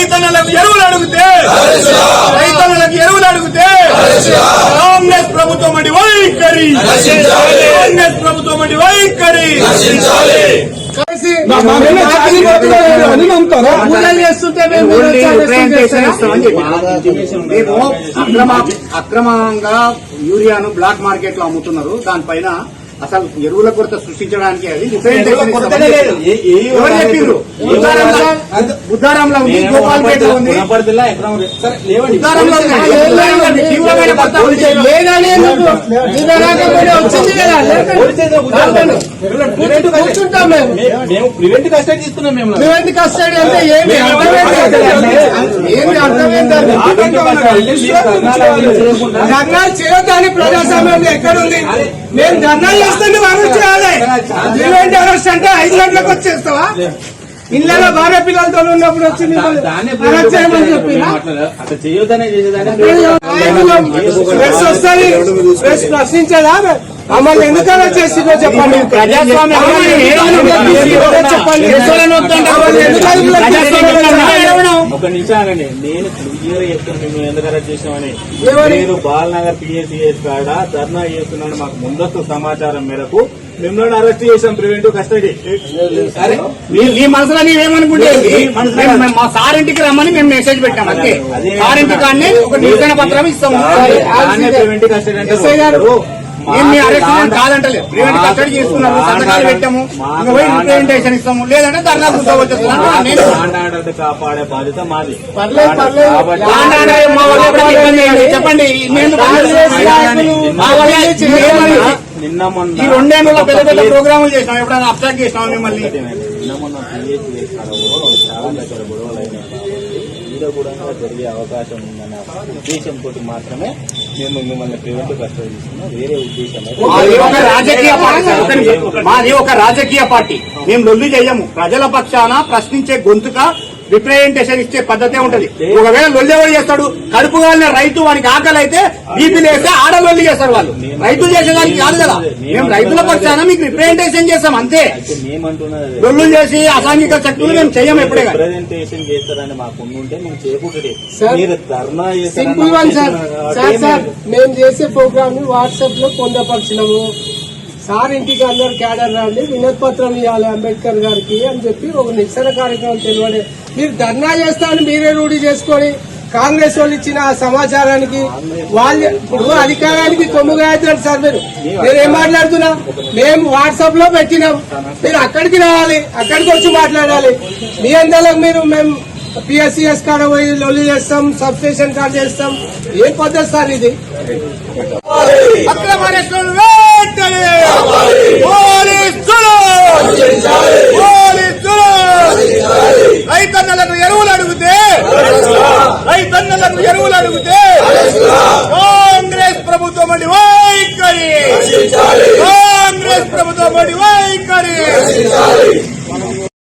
రైతన్నలకు ఎరువులు అడిగితే రైతన్నలకు ఎరువులు అడిగితే కాంగ్రెస్ ప్రభుత్వం అండి వైఖరి కాంగ్రెస్ ప్రభుత్వం అండి వైఖరి అక్రమంగా యూరియాను బ్లాక్ మార్కెట్లో అమ్ముతున్నారు దానిపైన అసలు ఎరువుల కొరత సృష్టించడానికి అది ఉంది ఉంది. మేము. ప్రివెంట్ కస్టడీ ఇస్తున్నాం మేము ప్రివెంట్ కస్టడీ అంటే ఏమి? ధర్నాలు చేయొద్దని ప్రజాస్వామ్యంలో ఎక్కడుంది? మేము ధర్నాలు చేస్తుంటే అరెస్ట్ చేయాలి ప్రివెంట్ అరెస్ట్ అంటే ఐదు గంటలకు వచ్చేస్తావా ఇళ్ళలో భార్య పిల్లలతో ఉన్నప్పుడు వచ్చి మిమ్మల్ని అరెస్ట్ చేయమని చెప్పినా? అట్లా చేయొద్దనే చేసేదాన్ని ప్రెస్ వస్తుంది. ప్రెస్ ప్రశ్నించదా? మమ్మల్ని ఎందుకు అరెస్ట్ చేసిందో చెప్పండి. ప్రజాస్వామ్యం చెప్పండి. ఎందుకు ఒక నిమిషం ఆగండి నేను క్లియర్ చెప్తాను మేము ఎందుకు అరెస్ట్ చేసినామని ఏమని? మీరు బాలనగర్ పిఎస్సిఎస్ కాడ ధర్నా చేస్తున్నాను మాకు ముందస్తు సమాచారం మేరకు. మిమ్మల్ని అరెస్ట్ చేసాం ప్రివెంటివ్ కస్టడీ. సరే మీ మీ మనసులో నీవేమనుకుంటే మా సార్ ఇంటికి రమ్మని మేము మెసేజ్ పెట్టాం అంతే. సార్ ఇంటికి కానీ ఒక నివేదన పత్రం ఇస్తాము. ప్రివెంటివ్ కస్టడీ అంటే మేము మీ అరెస్ట్ దాంట్లో- కాదంటలేదు. ప్రివెంట్ కస్టడీ చేసుకున్నాము మాకు సంతకాలు పెట్టాము మాకు ఇంకా పోయి దాంట్లో- రిప్రజెంటేషన్ ఇస్తాము. లేదంటే ధర్నా నేను ఆర్డర్ కాపాడే బాధ్యత మాది? చెప్పండి. నేను నిన్న మొన్న ఈ రెండేళ్ళలో పెద్ద పెద్ద ప్రోగ్రాములు చేసినాం. ఎప్పుడైనా అబ్జెక్ట్ చేసినాం మిమ్మల్ని? నిన్న మొన్న చాలా దగ్గర గొడవలు అయినాయి. కూడా జరిగే అవకాశం ఉందనే ఉద్దేశంతో మాత్రమే మేము మిమ్మల్ని ప్రివెంట్ కస్టడీ తీసుకున్నాం వేరే ఉద్దేశం. మాది ఒక రాజకీయ పార్టీ. మేము లొల్లి చేయము. ప్రజల పక్షాన ప్రశ్నించే గొంతుక రిప్రజెంటేషన్ ఇచ్చే పద్ధతే ఉంటది. ఒకవేళ లొల్లి ఎవరు చేస్తాడు కడుపు కాలిన రైతు వానికి ఆకలి అయితే బీపీ లేస్తే ఆడ లొల్లి చేస్తారు వాళ్ళు. రైతులు చేసేదానికి కాదు కదా. మేము రైతుల పక్షాన మీకు రిప్రజెంటేషన్ చేస్తాం అంతే. లొల్లు చేసి అసాంఘిక శక్తులు మేము చెయ్యం ఎప్పుడే. రిప్రజెంటేషన్ చేస్తారని మాకు సింపుల్ వన్ సార్. సార్ మేము చేసే ప్రోగ్రామ్ని వాట్సాప్లో పొందపరిచినాము. సార్ ఇంటికి అందరు క్యాడర్ రండి వినతి పత్రం ఇవ్వాలి అంబేద్కర్ గారికి అని చెప్పి ఒక నిరసన కార్యక్రమం తెలియడే మీరు ధర్నా చేస్తామని మీరే రూఢి చేసుకొని కాంగ్రెస్ వాళ్ళు ఇచ్చిన సమాచారానికి వాళ్ళు ఇప్పుడు అధికారానికి కొమ్ముగా అవుతున్నారు సార్ మీరు. మీరేం ఏం మాట్లాడుతున్నా? మేము వాట్సాప్లో పెట్టినాం. మీరు అక్కడికి రావాలి అక్కడికి వచ్చి మాట్లాడాలి. మీ అందరూ మీరు మేము పిఎస్సిఎస్ కాడ పోయి లొల్లి చేస్తాం సబ్ స్టేషన్ కాడ చేస్తాం. ఏం పద్ధతి సార్ ఇది? అడిగితే రైతన్నలకు ఎరువులు అడిగితే కాంగ్రెస్ ప్రభుత్వం అండి వైఖరి. కాంగ్రెస్ ప్రభుత్వం అండి వైఖరి.